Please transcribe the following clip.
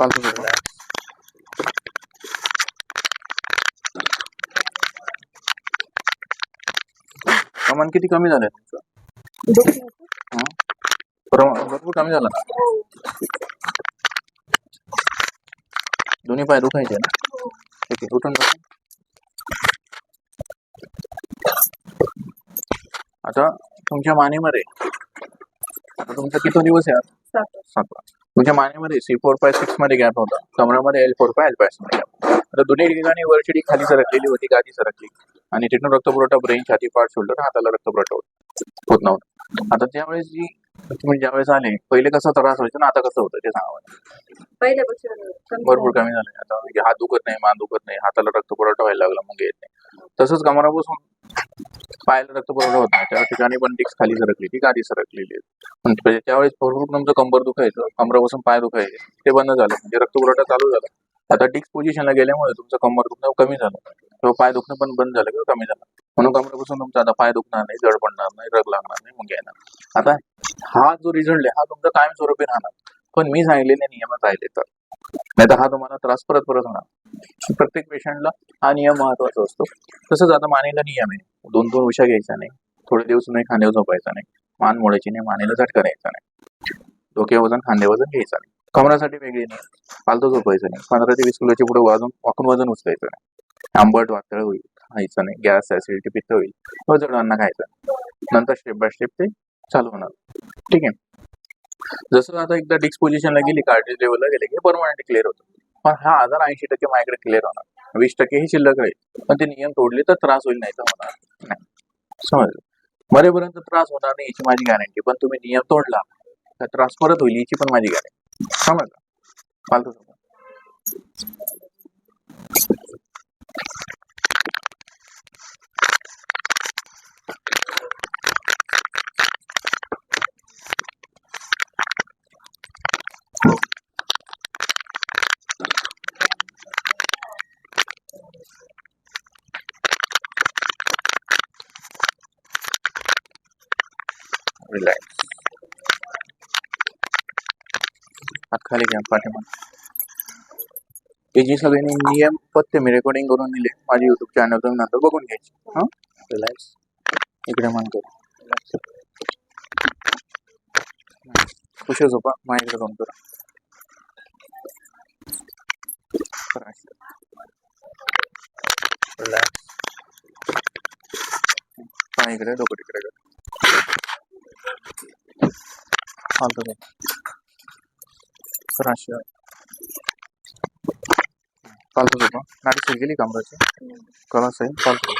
झोपा प्रमाण किती कमी झालंय तुमचं? प्रमाण भरपूर कमी झालं ना? दोन्ही पाय दुखायचे ना? ठीक आहे उठून आता तुमच्या मानेमध्ये आता तुमचा किती दिवस आहे आज? तुमच्या मानेमध्ये सी फोर पाय सिक्समध्ये गॅप होता कमरामध्ये एल फोर पाय एल पायमध्ये गॅप आता दोन्ही ठिकाणी वरची खाली सरकलेली होती गादी सरकली. आणि तिथून रक्तपुरवठा ब्रेन छाती पाठ शोल्डर हाताला रक्तपुरवठा होत. होत नव्हता. आता त्यावेळेस जी तुम्ही ज्यावेळेस आले पहिले कसा त्रास व्हायचा ना आता कसं होतं ते सांगा मला. पहिल्यापेक्षा भरपूर. कमी झाले आता म्हणजे हात दुखत नाही मान दुखत नाही हाताला रक्तपुरवठा व्हायला लागला मग येत नाही. तसंच कमरापासून पायाला रक्त पुरवठा होता. त्या ठिकाणी पण डिक्स खाली सरकली. ती गादी सरकलेली आहे. त्यावेळेस भरपूर तुमचं कंबर दुखायचं. कमरापासून पाय दुखायचे. ते बंद झालं. म्हणजे रक्तपुरवठा चालू झाला. आता डिक्स पोझिशनला गेल्यामुळे तुमचं कंबर दुखणं कमी झालं. किंवा पाय दुखणं पण बंद झालं किंवा कमी झालं. म्हणून कमरापासून तुमचा आता पाय दुखणार नाही जड पडणार नाही रग लागणार नाही मग येणार आता हा जो रिझल्ट आहे हा तुमचा कायमस्वरूपी राहणार. पण मी सांगितलेल्या नियमात राहिले तर नाही तर हा तुम्हाला त्रास परत परत होणार. प्रत्येक पेशंटला हा नियम महत्त्वाचा असतो. तसंच आता मानेला नियम आहे. दोन दोन उशा घ्यायचा नाही. थोडे दिवस नाही खांद्यावर झोपायचा नाही. मान मोडायची नाही मानेला झटका द्यायचा नाही. डोके वजन खांदे वजन घ्यायचा नाही. कमरासाठी वेगळी नाही. फालतू झोपायचं नाही. पंधरा ते वीस किलोच्या पुढे वाजून वाकून वजन उचलायचं नाही. आंबट वातळ होईल. खायचं नाही. गॅस ऍसिडिटी पित्त होईल. व जड अन्न खायचं नंतर स्टेप बाय स्टेप ते चालू होणार. ठीक आहे? जसं आता एकदा डिक्स गेली कार्टेज लेवलला गेले की परमनंट क्लिअर होतं. पण हा आजार ऐंशी टक्के माझ्याकडे क्लिअर होणार. वीस टक्के ही शिल्लक राहील. पण ते नियम तोडले तर त्रास होईल नाही तर होणार नाही. समजलं? मरेपर्यंत त्रास होणार नाही याची माझी गॅरंटी पण तुम्ही नियम तोडला तर त्रास परत होईल याची पण माझी गॅरंटी समजलं? फालतू रिलॅक्स खाली घ्या पाठीमाग. हे जी सगळ्यांनी नियम पत्ते मी रेकॉर्डिंग करून दिले. माझ्या युट्यूब चॅनल नंतर बघून घ्यायचे. हा? रिलॅक्स इकडे म्हणतो. कर खुश झोपा माझ्याकडे दोन करा. रिलॅक्स पाय इकडे डोकं तिकडे कर. फालतू नाही. करा शिवाय फालतू झोपा नाडी गेली कामराची कला आहे फालतू